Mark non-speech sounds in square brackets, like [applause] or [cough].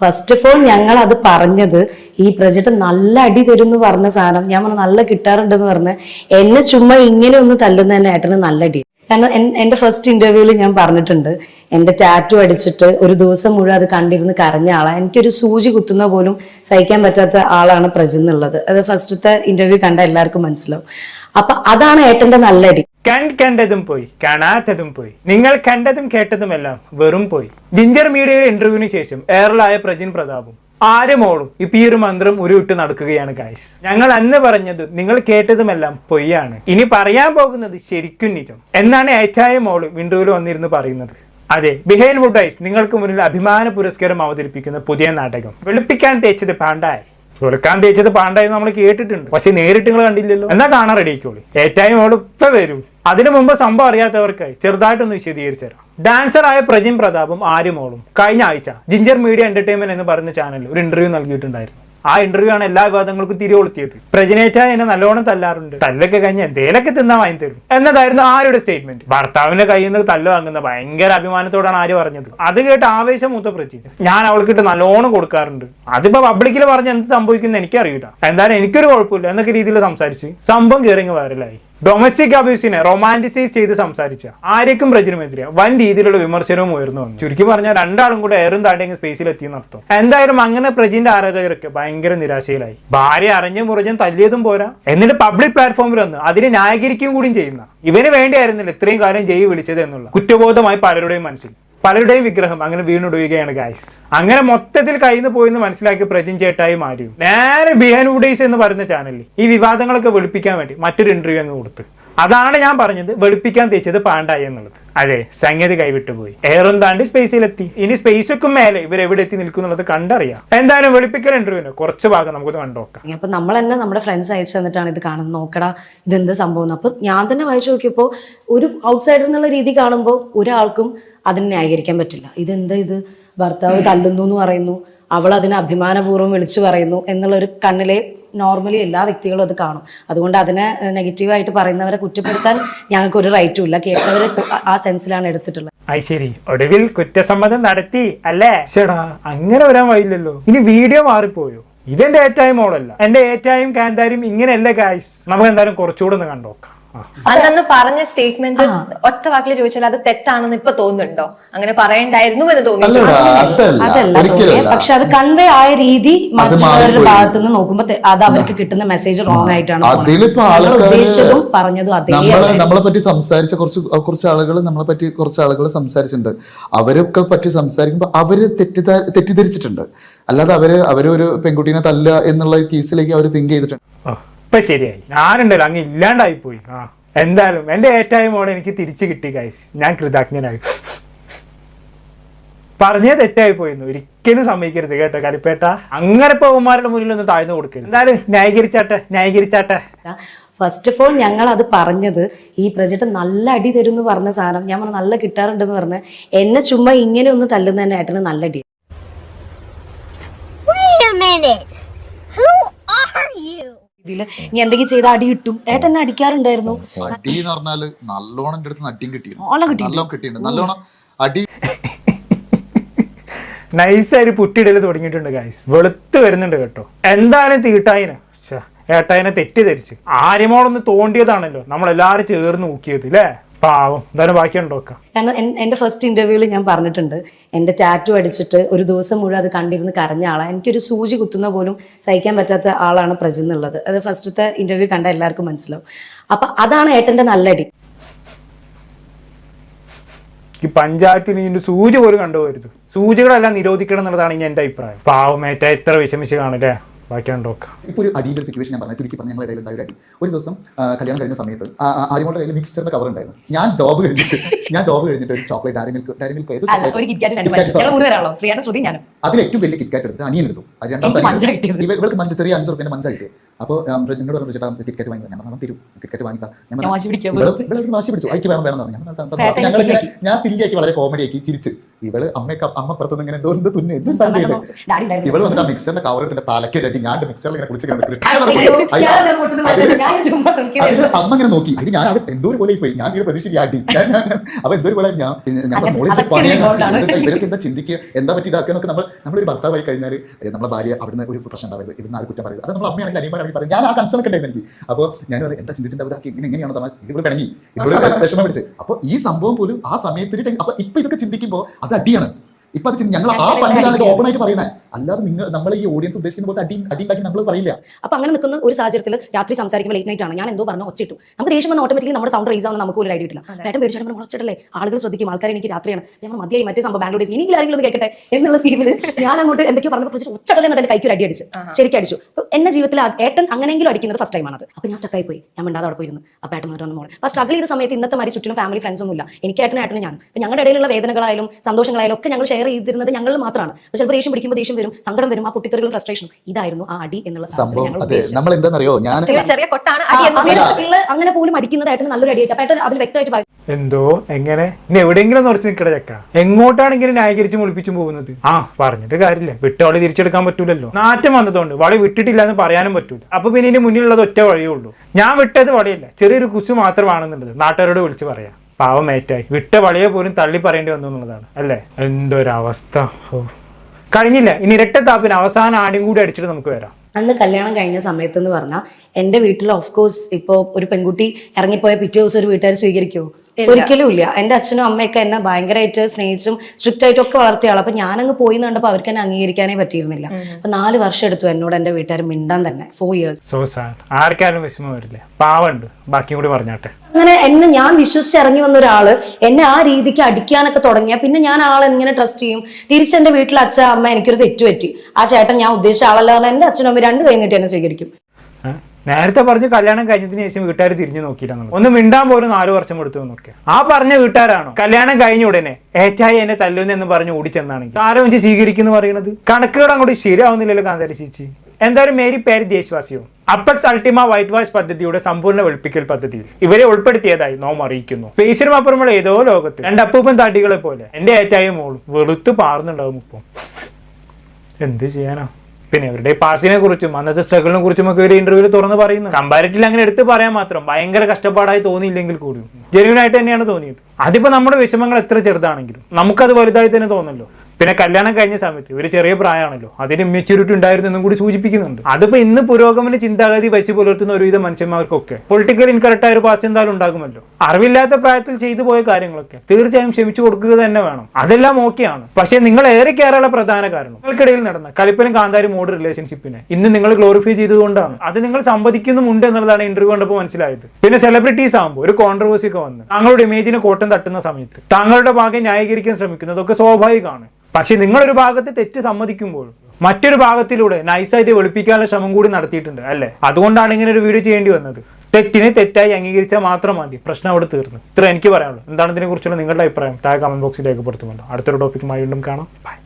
First of all ഞങ്ങൾ അത് പറഞ്ഞത് ഈ പ്രൊജക്ട് നല്ല അടി തരും എന്ന് പറഞ്ഞ സാധനം ഞാൻ പറഞ്ഞു നല്ല കിട്ടാറുണ്ടെന്ന് പറഞ്ഞ് എന്നെ ചുമ്മാ ഇങ്ങനെ ഒന്ന് തല്ലുന്ന തന്നെ ഏട്ടന് നല്ല അടി. കാരണം എന്റെ ഫസ്റ്റ് ഇന്റർവ്യൂവിൽ ഞാൻ പറഞ്ഞിട്ടുണ്ട് എന്റെ ടാറ്റു അടിച്ചിട്ട് ഒരു ദിവസം മുഴുവൻ അത് കണ്ടിരുന്ന് കരഞ്ഞ ആളാണ് എനിക്കൊരു സൂചി കുത്തുന്ന പോലും സഹിക്കാൻ പറ്റാത്ത ആളാണ് പ്രജ എന്നുള്ളത്. അത് ഫസ്റ്റത്തെ ഇന്റർവ്യൂ കണ്ട എല്ലാവർക്കും മനസ്സിലാവും. അപ്പൊ അതാണ് ഏട്ടന്റെ നല്ലടി കൺ കണ്ടതും പോയി കാണാത്തതും പോയി. നിങ്ങൾ കണ്ടതും കേട്ടതുമെല്ലാം വെറും പോയി. ജിഞ്ചർ മീഡിയയുടെ ഇന്റർവ്യൂവിന് ശേഷം എയറിലായ പ്രജിൻ പ്രതാപും ആരുമോളും ഇപ്പൊ ഈ ഒരു മന്ത്രം ഉരുവിട്ട് നടക്കുകയാണ് ഗായ്സ് ഞങ്ങൾ അന്ന് പറഞ്ഞത് നിങ്ങൾ കേട്ടതുമെല്ലാം പൊയ്യാണ്. ഇനി പറയാൻ പോകുന്നത് ശരിക്കും നിജം. എന്നാണ് ഏറ്റായ മോളും ഇന്റർവ്യൂവിൽ വന്നിരുന്ന് പറയുന്നത്. അതെ ബിഹൈൻ വുഡ് ഐസ് നിങ്ങൾക്ക് മുന്നിൽ അഭിമാന പുരസ്കാരം അവതരിപ്പിക്കുന്ന പുതിയ നാടകം. വെളുപ്പിക്കാൻ തേച്ചത് പാണ്ടായി. വെളുക്കാൻ തേച്ചത് പാണ്ടായി നമ്മൾ കേട്ടിട്ടുണ്ട്. പക്ഷെ നേരിട്ട് നിങ്ങൾ കണ്ടില്ലല്ലോ. എന്നാ കാണാൻ റെഡി ആയിക്കോളി. ഏറ്റായും ഇപ്പൊ വരും. അതിനു മുമ്പ് സംഭവം അറിയാത്തവർക്കായി ചെറുതായിട്ടൊന്ന് വിശദീകരിച്ചു തരാം. ആയ പ്രജിൻ പ്രതാപും ആര്യമോളും കഴിഞ്ഞ ആഴ്ച ജിഞ്ചർ മീഡിയ എന്റർടൈൻമെന്റ് എന്ന് പറഞ്ഞ ചാനലിൽ ഒരു ഇന്റർവ്യൂ നൽകിയിട്ടുണ്ടായിരുന്നു. ആ ഇന്റർവ്യൂ ആണ് എല്ലാ വിവാദങ്ങൾക്കും തിരികൊളുത്തിയത് പ്രജനേറ്റ എന്നെ നല്ലോണം തല്ലാറുണ്ട്. തല്ലൊക്കെ കഴിഞ്ഞ് എന്തേലൊക്കെ തിന്നാൻ വാങ്ങി തരും. എന്നതായിരുന്നു ആരുടെ സ്റ്റേറ്റ്മെന്റ് ഭർത്താവിന്റെ കയ്യിൽ നിന്ന് തല്ല് വാങ്ങുന്ന ഭയങ്കര അഭിമാനത്തോടാണ് ആര് പറഞ്ഞത്. അത് കേട്ട് ആവേശം മൂത്ത പ്രജി. ഞാൻ അവൾക്കിട്ട് നല്ലോണം കൊടുക്കാറുണ്ട്. അതിപ്പോ പബ്ലിക്കിൽ പറഞ്ഞ് എന്ത് സംഭവിക്കുന്ന എനിക്കറിയില്ല എന്തായാലും എനിക്കൊരു കുഴപ്പമില്ല എന്നൊക്കെ രീതിയിൽ സംസാരിച്ച് സംഭവം കയറിങ്ങ് വൈറലായി ഡൊമസ്റ്റിക് അബ്യൂസിനെ റൊമാന്റിസൈസ് ചെയ്ത് സംസാരിച്ച ആര്യക്കും പ്രചരമെതിരെ വൻ രീതിയിലുള്ള വിമർശനവും ഉയർന്നു വന്നു. ചുരുക്കി പറഞ്ഞാൽ രണ്ടാളും കൂടെ ഏറും താണ്ടെങ്കിൽ സ്പേസിൽ എത്തിയെന്നർത്ഥം എന്തായാലും അങ്ങനെ പ്രജിന്റെ ആരാധകരൊക്കെ ഭയങ്കര നിരാശയിലായി. ഭാര്യ അറിഞ്ഞും മുറിഞ്ഞും തല്ലിയതും പോരാ. എന്നിട്ട് പബ്ലിക് പ്ലാറ്റ്ഫോമിൽ വന്ന് അതിനെ ന്യായീകരിക്കുകയും കൂടിയും ചെയ്യുന്ന ഇവന് വേണ്ടിയായിരുന്നില്ല ഇത്രയും കാലം ജയ് വിളിച്ചത് എന്നുള്ള കുറ്റബോധമായി പലരുടെയും മനസ്സിൽ. പലരുടെയും വിഗ്രഹം അങ്ങനെ വീണുടുകയാണ് ഗായ്സ് അങ്ങനെ മൊത്തത്തിൽ കയ്യിൽ നിന്ന് പോയെന്ന് മനസ്സിലാക്കി പ്രജിൻ ചേട്ടായി മാറിയും നേരെ ബിഹാൻ വുഡേസ് എന്ന് പറയുന്ന ചാനലിൽ ഈ വിവാദങ്ങളൊക്കെ വെളുപ്പിക്കാൻ വേണ്ടി മറ്റൊരു ഇന്റർവ്യൂ അങ്ങ് കൊടുത്ത്. അതാണ് ഞാൻ പറഞ്ഞത് വെളുപ്പിക്കാൻ തേച്ചത് പാണ്ടായി എന്നുള്ളത്. അതെ സംഗതി കൈവിട്ടു പോയി. എയറും താണ്ടി സ്പേസിലെത്തി ഇനി സ്പേസൊക്കെ മേലെ ഇവർ എവിടെ എത്തി നിൽക്കും എന്നുള്ളത് കണ്ടറിയാം. എന്തായാലും വെളുപ്പിക്കൽ ഇന്റർവ്യൂവിന് കുറച്ച് ഭാഗം നമുക്ക് കണ്ടോക്കാം അപ്പൊ നമ്മൾ തന്നെ നമ്മുടെ ഫ്രണ്ട്സ് അയച്ചു തന്നിട്ടാണ് ഇത് കാണുന്നത്. നോക്കടാ ഇതെന്ത് സംഭവം അപ്പൊ ഞാൻ തന്നെ വായിച്ചു നോക്കിയപ്പോൾ ഒരു ഔട്ട്സൈഡർ എന്നുള്ള രീതി കാണുമ്പോൾ ഒരാൾക്കും അതിനെ ന്യായീകരിക്കാൻ പറ്റില്ല. ഇതെന്താ ഇത്? ഭർത്താവ് തല്ലുന്നു എന്ന് പറയുന്നു. അവൾ അതിനെ അഭിമാനപൂർവം വിളിച്ചു പറയുന്നു. എന്നുള്ളൊരു കണ്ണിലെ നോർമലി എല്ലാ വ്യക്തികളും അത് കാണും. അതുകൊണ്ട് അതിനെ നെഗറ്റീവായിട്ട് പറയുന്നവരെ കുറ്റപ്പെടുത്താൻ ഞങ്ങൾക്ക് ഒരു റൈറ്റും ഇല്ല. കേട്ടവർ ആ സെൻസിലാണ് എടുത്തിട്ടുള്ളത്. അത് ശരി. ഒടുവിൽ കുറ്റസമ്മതം നടത്തി അല്ലേ? ചേടാ അങ്ങനെ വരാൻ വയ്യല്ലോ ഇനി വീഡിയോ മാറിപ്പോയോ? ഇതെന്റെ ഏറ്റായും മോളല്ല എന്റെ ഏറ്റായും കാന്താരും ഇങ്ങനെയല്ല ഗായ്സ് നമുക്ക് എന്തായാലും കുറച്ചുകൂടെ ഒന്ന് കണ്ടോക്കാം. അന്നന്ന് പറഞ്ഞ സ്റ്റേറ്റ്മെന്റ് ഒറ്റ വാക്കിൽ ചോദിച്ചാൽ അത് തെറ്റാണെന്ന് ഇപ്പൊ തോന്നുന്നുണ്ടോ? അങ്ങനെ പറയണ്ടായിരുന്നു എന്ന് തോന്നുന്നു. പക്ഷെ അത് കൺവേ ആയ രീതി മറ്റുള്ളവരുടെ. ഭാഗത്തു നിന്ന് നോക്കുമ്പോ അത് അവർക്ക് കിട്ടുന്ന മെസ്സേജ് റോങ് ആയിട്ടാണ് ഉദ്ദേശിച്ചതും പറഞ്ഞതും അതേ നമ്മളെ നമ്മളെ പറ്റി സംസാരിച്ച കുറച്ച് കുറച്ച് ആളുകൾ നമ്മളെ പറ്റി കുറച്ച് ആളുകൾ സംസാരിച്ചിട്ടുണ്ട്. അവരൊക്കെ പറ്റി സംസാരിക്കുമ്പോൾ അവർ തെറ്റിദ്ധ തെറ്റിദ്ധരിച്ചിട്ടുണ്ട്. അല്ലാതെ അവർ അവരൊരു പെൺകുട്ടീനെ തല്ല എന്നുള്ള കേസിലേക്ക് അവർ തിങ്ക് ചെയ്തിട്ടുണ്ട്. ഇപ്പൊ ശരിയായി. ഞാനുണ്ടല്ലോ അങ്ങ് ഇല്ലാണ്ടായി പോയി. ആ എന്തായാലും എന്റെ ഏറ്റായ മോളെ എനിക്ക് തിരിച്ചു കിട്ടി ഗൈസ് ഞാൻ കൃതജ്ഞനായി. പറഞ്ഞേ തെറ്റായി പോയിരുന്നു. ഒരിക്കലും സമ്മതിക്കരുത് കേട്ടോ കരിപ്പേട്ട അങ്ങനെ പൗമാരുടെ മുന്നിൽ ഒന്ന് താഴ്ന്നു കൊടുക്കരുത്. എന്തായാലും ന്യായീകരിച്ചാട്ടെ ന്യായീകരിച്ചാട്ടെ. ഫസ്റ്റ് ഓഫ് ഓൾ ഞങ്ങൾ അത് പറഞ്ഞത് ഈ പ്രജക്ട് നല്ല അടി തരും എന്ന് പറഞ്ഞ സാധനം. ഞാൻ പറഞ്ഞു നല്ല കിട്ടാറുണ്ടെന്ന് പറഞ്ഞ്. എന്നെ ചുമ്മാ ഇങ്ങനെ ഒന്ന് തല്ലുന്ന തന്നെ ഏട്ടന് നല്ല അടി. Wait a minute. Who are നീ എന്തെങ്കിലും ചെയ്ത അടി കിട്ടും. ഏട്ടൻ എന്നെ അടിക്കാറുണ്ടായിരുന്നു. അടി എന്ന് പറഞ്ഞാൽ നല്ലോണം എന്റെ അടുത്ത് അടിയും കിട്ടി നല്ലോണം കിട്ടിയിട്ടുണ്ട്. നല്ലോണം കിട്ടിയിട്ടുണ്ട്. നല്ലോണം അടി [laughs] നൈസായി പുട്ടിയിടൽ തുടങ്ങിയിട്ടുണ്ട് ഗൈസ് വെളുത്ത് വരുന്നുണ്ട് കേട്ടോ. എന്താണ് തീട്ടായിനെ. ഏട്ടായിനെ തെറ്റിദ്ധരിച്ച്. ആര്യമോളൊന്ന് തോണ്ടിയതാണല്ലോ. നമ്മളെല്ലാരും ചേർന്ന് നോക്കിയത് അല്ലേ പാവം. എന്തായാലും ബാക്കി ഉണ്ടോക്കാം കാരണം എന്റെ ഫസ്റ്റ് ഇന്റർവ്യൂവിൽ ഞാൻ പറഞ്ഞിട്ടുണ്ട് എന്റെ ടാറ്റു അടിച്ചിട്ട് ഒരു ദിവസം മുഴുവൻ അത് കണ്ടിരുന്ന് കരഞ്ഞ ആളാണ് എനിക്കൊരു സൂചി കുത്തുന്ന പോലും സഹിക്കാൻ പറ്റാത്ത ആളാണ് പ്രജ എന്നുള്ളത്. അത് ഫസ്റ്റത്തെ ഇന്റർവ്യൂ കണ്ട എല്ലാവർക്കും മനസ്സിലാവും. അപ്പൊ അതാണ് ഏട്ടന്റെ നല്ലടി. ഈ പഞ്ചായത്തിന് ഇതിന്റെ സൂചി പോലും കണ്ടുപോകരുത്. സൂചികളെല്ലാം നിരോധിക്കണം എന്നുള്ളതാണ് ഇനി എന്റെ അഭിപ്രായം. പാവമേറ്റ എത്ര വിഷമിച്ച് കാണല്ലേ ബാക്കി നോക്കാം ഇപ്പോൾ ഒരു അടിയുടെ സിറ്റുവേഷൻ ഞാൻ പറഞ്ഞു ചുരുക്കി പറഞ്ഞു ഞങ്ങളുടെ ഇടയിൽ ഉണ്ടായ ഒരു അടി. ഒരു ദിവസം കല്യാണം കഴിഞ്ഞ സമയത്ത് ആര്യമുള്ള കയ്യിൽ മിക്സ്ചറിന്റെ കവർ ഉണ്ടായിരുന്നു. ഞാൻ ജോബ് കഴിഞ്ഞിട്ട് ഞാൻ ജോബ് കഴിഞ്ഞിട്ട് ഒരു chocolate dairy milk dairy milk അതിൽ ഏറ്റവും വലിയ കിറ്റ്കാറ്റ് എടുത്ത് അനിയൻ എടുത്തു. അത് രണ്ടാമത്തെ ഇവർക്ക്. മഞ്ച ചെറിയ അഞ്ച് റുപ്യന്റെ മഞ്ച കിട്ടിയത്. അപ്പോൾ എന്നോട് പറഞ്ഞു ചേട്ടാ ടിക്കറ്റ് വാങ്ങി ഞാൻ പറഞ്ഞു തരും? ടിക്കറ്റ് വാങ്ങിക്കാം. ഞാൻ വാശി പിടിച്ചു. അയക്ക് വേണം വേണം പറഞ്ഞു. ഞങ്ങൾ ഞാൻ സില്ലിയാക്കി വളരെ കോമഡി ആക്കി ചിരിച്ച്. ഇവൾ അമ്മയൊക്കെ അമ്മ പുറത്തുനിന്ന് ഇങ്ങനെ എന്തോ എന്ത് തുന്നു എന്ത് സാധനം ചെയ്യുന്നത് ഡാഡി ഉണ്ടായിരുന്നു. ഇവൾ വന്നിട്ട് ആ മിക്സറിന്റെ കവർ എടുത്തിട്ട് തലക്ക് രട്ടി ഞാൻ മിക്സറിൽ ഇങ്ങനെ കുളിച്ച്. അമ്മ ഇങ്ങനെ നോക്കി. ഇത് ഞാൻ അവിടെ എന്തോ പോലെ പോയി ഞാൻ ഇങ്ങനെ പ്രതീക്ഷിച്ചില്ല. ആട്ടി അപ്പൊ എന്തോ പോലെ ഞാൻ അങ്ങനെ- മോളിൽ പണിയാൻ ഇവരൊക്കെ എന്താ ചിന്തിക്കുക? എന്താ പറ്റി ഇതാക്കുക? നമ്മൾ നമ്മളൊരു ഭർത്താവായി കഴിഞ്ഞാൽ നമ്മളെ ഭാര്യ അവിടുന്ന് ഒരു പ്രശ്നം ഉണ്ടാവരുത്. ഇവിടുന്ന് ആര് കുറ്റം പറയരുത്. അത് നമ്മൾ അമ്മയാണെങ്കിൽ അനിയന്മാരാണെങ്കിൽ പറയും. ഞാൻ ആ കൺസേൺ ഒക്കെ ഉണ്ടായിരുന്നു എനിക്ക്. അപ്പോൾ ഞാൻ പറയും എന്താ ചിന്തിച്ചിട്ടുണ്ടാവുക? ഇങ്ങനെ എങ്ങനെയാണ് നമ്മൾ ഇവിടെ പിണങ്ങി ഇവിടെ വിഷമം പിടിച്ച്. അപ്പോൾ ഈ സംഭവം പോലും ആ സമയത്തിന് അപ്പൊ ഇപ്പൊ ഇതൊക്കെ ചിന്തിക്കുമ്പോൾ അത് അടിയാണ്. ഇപ്പൊ അത് ഞങ്ങൾ ആ പണ്ടിലാണ് ഇത് ഓപ്പൺ ആയിട്ട് പറയുന്നത്. അല്ലാതെ നിങ്ങൾ നമ്മൾ ഈ ഓഡിയൻസ് ഉദ്ദേശിക്കുന്ന പോലെ അടി അടി ഉണ്ടാക്കി നമ്മൾ പറയില്ല. അപ്പൊ അങ്ങനെ നിൽക്കുന്ന ഒരു സാഹചര്യത്തിൽ രാത്രി സംസാരിക്കുമ്പോൾ ലേറ്റ് നൈറ്റ് ആണ്. ഞാൻ എന്തോ പറഞ്ഞു ഒച്ചിട്ടു. നമുക്ക് ദേഷ്യം വന്ന ഓട്ടോമാറ്റിക്കലി നമ്മുടെ സൗണ്ട് റേസ് ആവുന്ന നമുക്ക് ഒരു ഐഡിയ കിട്ടില്ല. ഏട്ടൻ പേടിച്ചാൽ നമ്മൾ ഒച്ചിട്ടല്ലേ? ആളുകൾ ശ്രദ്ധിക്കും. ആൾക്കാർ എനിക്ക് രാത്രിയാണ്. ഞങ്ങൾ മതിയായി. മറ്റേ സംഭവം ബാംഗ്ലൂർ ഇനി ആരെങ്കിലും കേൾക്കട്ടെ എന്നുള്ള സ്കീമിൽ ഞാൻ അങ്ങോട്ട് എന്തൊക്കെയോ പറഞ്ഞു പ്രൊജക്ട് ഒച്ചടലെ എന്നിട്ട് എന്റെ കൈക്ക് ഒരു അടി അടിച്ചു. ശരിക്കും അടിച്ചു. അപ്പൊ എന്റെ ജീവിതത്തിൽ ഏട്ടൻ അങ്ങനെയെങ്കിലും അടിക്കുന്നത് ഫസ്റ്റ് ടൈമാണ് അത് അപ്പൊ ഞാൻ സ്റ്റക്കായി പോയി. ഞാൻ മിണ്ടാതെ അവിടെ പോയിരുന്നു. അപ്പൊ ഏട്ടൻ എന്നിട്ട് മോളെ. അപ്പൊ സ്ട്രഗിൾ ചെയ്ത സമയത്ത് ഇന്നത്തെ മാതിരി ചുറ്റിലും ഫാമിലി ഫ്രണ്ട്സ് ഒന്നുമില്ല. എനിക്ക് ഏട്ടനും ഏട്ടനും ഞാൻ ഞങ്ങളുടെ ഇടയിലുള്ള വേദനകളായാലും സന്തോഷങ്ങളായാലും ഒക്കെ ഞങ്ങൾ ഷെയർ ചെയ്തിരുന്നത് ഞങ്ങൾ മാത്രമാണ്. ചിലപ്പോൾ ദേഷ്യം പിടിക്കുമ്പോൾ ദേഷ്യം വരും സങ്കടം വരും ആ പൊട്ടിത്തെറികളും ഫ്രസ്ട്രേഷനും ഇതായിരുന്നു ആ അടി എന്നുള്ള സംഭവം അതെ നമ്മൾ എന്താണെന്നറിയോ ഞാൻ ചെറിയ കൊട്ടാണ് അടി എന്ന് അങ്ങനെ പോലും അടിക്കുന്നതായിട്ട് നല്ലൊരു അടിയായിട്ട് അപ്പൊ അതിൽ വ്യക്തമായിട്ട്. എന്തോ? എങ്ങനെ? ഇനി എവിടെയെങ്കിലും ഉറച്ചു നിൽക്കട ചക്ക. എങ്ങോട്ടാണ് ഇങ്ങനെ ന്യായീകരിച്ച് മുളിപ്പിച്ചും പോകുന്നത്? ആ പറഞ്ഞിട്ട് കാര്യമില്ല. വിട്ട വളി തിരിച്ചെടുക്കാൻ പറ്റൂലല്ലോ. നാറ്റം വന്നതുകൊണ്ട് വളി വിട്ടിട്ടില്ല എന്ന് പറയാനും പറ്റൂല. അപ്പൊ പിന്നെ ഇതിന്റെ മുന്നിലുള്ളത് ഒറ്റ വഴിയേ ഉള്ളൂ. ഞാൻ വിട്ടത് വളിയല്ല ചെറിയൊരു കുശു മാത്രമാണെന്നുള്ളത് നാട്ടുകാരോട് വിളിച്ച് പറയാം. പാവം ഏറ്റായി വിട്ട വളിയെ പോലും തള്ളി പറയേണ്ടി വന്നു എന്നുള്ളതാണ്. അല്ലേ? എന്തൊരവസ്ഥ. കഴിഞ്ഞില്ല? ഇനി ഇരട്ടത്താപ്പിന് അവസാന ആടും കൂടി അടിച്ചിട്ട് നമുക്ക് വരാം. അന്ന് കല്യാണം കഴിഞ്ഞ സമയത്ത് എന്ന് പറഞ്ഞാൽ എന്റെ വീട്ടിൽ ഓഫ് കോഴ്സ് ഇപ്പോ ഒരു പെൺകുട്ടി ഇറങ്ങിപ്പോയ പിറ്റേ ദിവസം ഒരു വീട്ടുകാർ സ്വീകരിക്കുമോ ഒരിക്കലും ഇല്ല. എന്റെ അച്ഛനും അമ്മയൊക്കെ എന്നെ ഭയങ്കരമായിട്ട് സ്നേഹിച്ചും സ്ട്രിക്റ്റ് ആയിട്ടും ഒക്കെ വളർത്തിയ ആളാ. അപ്പൊ ഞാനങ്ങ് പോയി കണ്ടപ്പോ കണ്ടപ്പോൾ അവർക്ക് എന്നെ അംഗീകരിക്കാനേ പറ്റിയിരുന്നില്ല. അപ്പൊ നാല് വർഷം എടുത്തു എന്നോട് എന്റെ വീട്ടുകാർ മിണ്ടാൻ തന്നെ. ഫോർ ഇയേഴ്സ് സോ ആർക്കാരും വിഷമം വരില്ലേ. പാവണ്ട്. ബാക്കിയും കൂടി പറഞ്ഞാട്ടെ. അങ്ങനെ എന്നെ ഞാൻ വിശ്വസിച്ച് ഇറങ്ങി വന്ന ഒരാൾ എന്നെ ആ രീതിക്ക് അടിക്കാനൊക്കെ തുടങ്ങിയ പിന്നെ ഞാൻ ആളെ എങ്ങനെ ട്രസ്റ്റ് ചെയ്യും. തിരിച്ച് എന്റെ വീട്ടിൽ അച്ഛൻ അമ്മ എനിക്കൊരു തെറ്റുപറ്റി. ആ ചേട്ടൻ ഞാൻ ഉദ്ദേശിച്ച ആളല്ലാതെ എന്റെ അച്ഛനും അമ്മ രണ്ടു കൈ നീട്ടി എന്നെ സ്വീകരിക്കും? നേരത്തെ പറഞ്ഞ് കല്യാണം കഴിഞ്ഞതിന് ശേഷം വീട്ടുകാർ തിരിഞ്ഞു നോക്കിയിട്ടാണ് ഒന്ന് മിണ്ടാൻ പോലും നാല് വർഷം എടുത്തു നോക്കിയ. ആ പറഞ്ഞ വീട്ടുകാരാണോ? കല്യാണം കഴിഞ്ഞ ഉടനെ ഏറ്റായി എന്നെ തല്ലുന്നു എന്ന് പറഞ്ഞ് ഓടിച്ചെന്നാണെങ്കിൽ. ആരോ വെച്ച് സ്വീകരിക്കുന്നു പറയുന്നത് കണക്കുകൾ അങ്ങോട്ട് ശരിയാവുന്നില്ലല്ലോ കാന്താരി ചേച്ചി. എന്തായാലും മേരി പേര് ദേശവാസിയോ? അപ്പക്സ് അൾട്ടിമ വൈറ്റ് വാഷ് പദ്ധതിയുടെ സമ്പൂർണ വെളുപ്പിക്കൽ പദ്ധതിയിൽ. ഇവരെ ഉൾപ്പെടുത്തിയതായി നോം അറിയിക്കുന്നു. ഫേസിനും അപ്പുറമുള്ള ഏതോ ലോകത്ത് രണ്ട് അപ്പൂപ്പൻ തടികളെ പോലെ. എന്റെ ഏറ്റായും മോളും വെളുത്ത് പാർന്നുണ്ടാവും ഇപ്പം എന്ത് ചെയ്യാനാ? പിന്നെ ഇവരുടെ പാസിനെ കുറിച്ചും അന്നത്തെ സ്ട്രഗിളിനെ കുറിച്ചും ഒക്കെ ഒരു ഇന്റർവ്യൂവിൽ തുറന്ന് പറയുന്നു കമ്പാരിറ്റീവ് അങ്ങനെ എടുത്ത് പറയാൻ മാത്രം ഭയങ്കര കഷ്ടപ്പാടായി തോന്നിയില്ലെങ്കിൽ കൂടിയും. ജെനുവിനായിട്ട് തന്നെയാണ് തോന്നിയത്. അതിപ്പോ നമ്മുടെ വിഷമങ്ങൾ എത്ര ചെറുതാണെങ്കിലും നമുക്കത് വലുതായി തന്നെ തോന്നല്ലോ. പിന്നെ കല്യാണം കഴിഞ്ഞ സമയത്ത് ഒരു ചെറിയ പ്രായമാണല്ലോ. അതിന് മെച്യൂരിറ്റി ഉണ്ടായിരുന്നു എന്നും കൂടി സൂചിപ്പിക്കുന്നുണ്ട്. അതിപ്പോ ഇന്ന് പുരോഗമന ചിന്താഗതി വെച്ച് പുലർത്തുന്ന ഒരുവിധ മനുഷ്യന്മാർക്കൊക്കെ പൊളിറ്റിക്കൽ ഇൻകറക്റ്റ് ആയ ഒരു പാസ് എന്തായാലും ഉണ്ടാകുമല്ലോ. അറിവില്ലാത്ത പ്രായത്തിൽ ചെയ്തു പോയ കാര്യങ്ങളൊക്കെ തീർച്ചയായും ക്ഷമിച്ചു കൊടുക്കുക തന്നെ വേണം. അതെല്ലാം ഓക്കെയാണ് പക്ഷേ നിങ്ങൾ ഏറെ കയറാനുള്ള പ്രധാന കാരണം? നിങ്ങൾക്കിടയിൽ നടന്ന കലിപ്പനും കാന്താരി മോഡ് റിലേഷൻഷിപ്പിനെ ഇന്ന് നിങ്ങൾ ഗ്ലോറിഫൈ ചെയ്തുകൊണ്ടാണ് അത് നിങ്ങൾ സംവദിക്കുന്നുമുണ്ട് എന്നുള്ളതാണ് ഇന്റർവ്യൂ കണ്ടപ്പോൾ മനസ്സിലായത്. പിന്നെ സെലിബ്രിറ്റീസ് ആകുമ്പോൾ ഒരു കോൺട്രവേഴ്സി ഒക്കെ വന്ന്. താങ്കളുടെ ഇമേജിന് കോട്ടം തട്ടുന്ന സമയത്ത് താങ്കളുടെ ഭാഗം ന്യായീകരിക്കാൻ ശ്രമിക്കുന്നതൊക്കെ സ്വാഭാവികമാണ്. പക്ഷെ നിങ്ങളൊരു ഭാഗത്ത് തെറ്റ് സമ്മതിക്കുമ്പോൾ മറ്റൊരു ഭാഗത്തിലൂടെ നൈസായിട്ട് വെളുപ്പിക്കാനുള്ള ശ്രമം കൂടി നടത്തിയിട്ടുണ്ട് അല്ലേ? അതുകൊണ്ടാണ് ഇങ്ങനെ ഒരു വീഡിയോ ചെയ്യേണ്ടി വന്നത്. തെറ്റിനെ തെറ്റായി അംഗീകരിച്ചാൽ മാത്രം മതി. പ്രശ്നം അവിടെ തീർന്നു. ഇത്ര എനിക്ക് പറയാനുള്ളൂ. എന്താണ് ഇതിനെക്കുറിച്ചുള്ള നിങ്ങളുടെ അഭിപ്രായം? താഴെ കമന്റ് ബോക്സിൽ രേഖപ്പെടുത്തുമല്ലോ അടുത്തൊരു ടോപ്പിക്കുമായി വീണ്ടും കാണാം. ബൈ